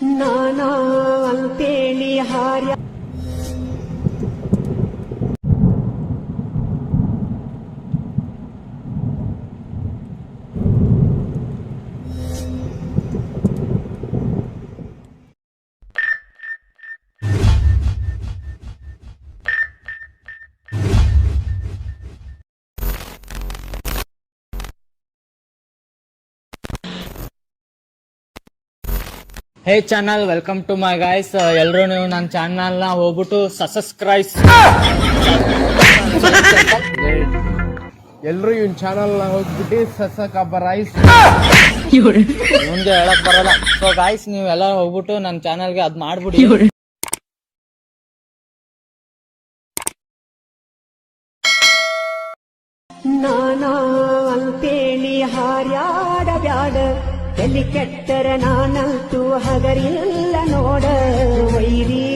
ನಾನಾ ಅಂತೇಳಿ ಹಾರ್ಯ ಹೇ channel welcome to my guys ಎಲ್ಲರೂ ನೀವು ನನ್ನ ಚಾನಲ್ನ ಹೋಗ್ಬಿಟ್ಟು ಸಬ್ಸ್ಕ್ರೈಬ್ ಎಲ್ರು ಇವ್ನ ಚಾನಲ್ನ ಹೋಗ್ಬಿಟ್ಟು ಸಸ ರೈಸ್ ಮುಂದೆ ಹೇಳಕ್ ಬರಲ್ಲ. ಸೊ ಗಾಯ್ಸ್ ನೀವೆಲ್ಲ ಹೋಗ್ಬಿಟ್ಟು ನನ್ನ ಚಾನಲ್ಗೆ ಅದ್ ಮಾಡ್ಬಿಡಿ. ನಾನಾ ಅಂತೇಳಿ ಹಾರ್ಯಾಡ ಬ್ಯಾಡ ತಲಿ ಕೆಟ್ಟರ ನಾನಂತೂ ಹಗರಿಲ್ಲ ನೋಡ ವೈರಿ